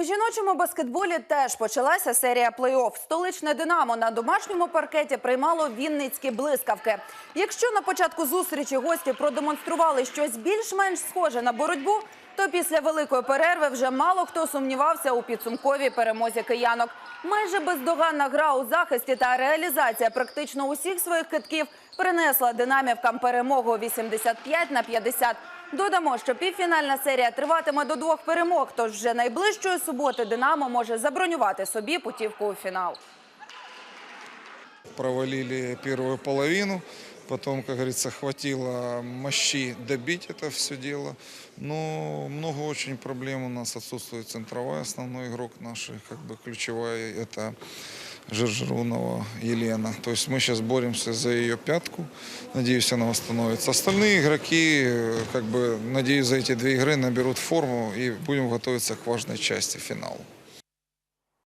У жіночому баскетболі теж почалася серія плей-офф. Столичне Динамо на домашньому паркеті приймало вінницькі блискавки. Якщо на початку зустрічі гості продемонстрували щось більш-менш схоже на боротьбу, то після великої перерви вже мало хто сумнівався у підсумковій перемозі киянок. Майже бездоганна гра у захисті та реалізація практично усіх своїх китків принесла динамівкам перемогу 85 на 50. Додамо, що півфінальна серія триватиме до двох перемог. Тож вже найближчої суботи Динамо може забронювати собі путівку у фінал. провалили первую половину. Потом, как говорится, хватило мощи добить это все дело. Но много очень проблем у нас отсутствует центровая, основной игрок наш, как бы ключевая, это Жиржирунова Елена. То есть мы сейчас боремся за ее пятку. Надеюсь, она восстановится. Остальные игроки, э, как бы, надеюсь, за эти две игры наберут форму и будем готовиться к важной части финалу.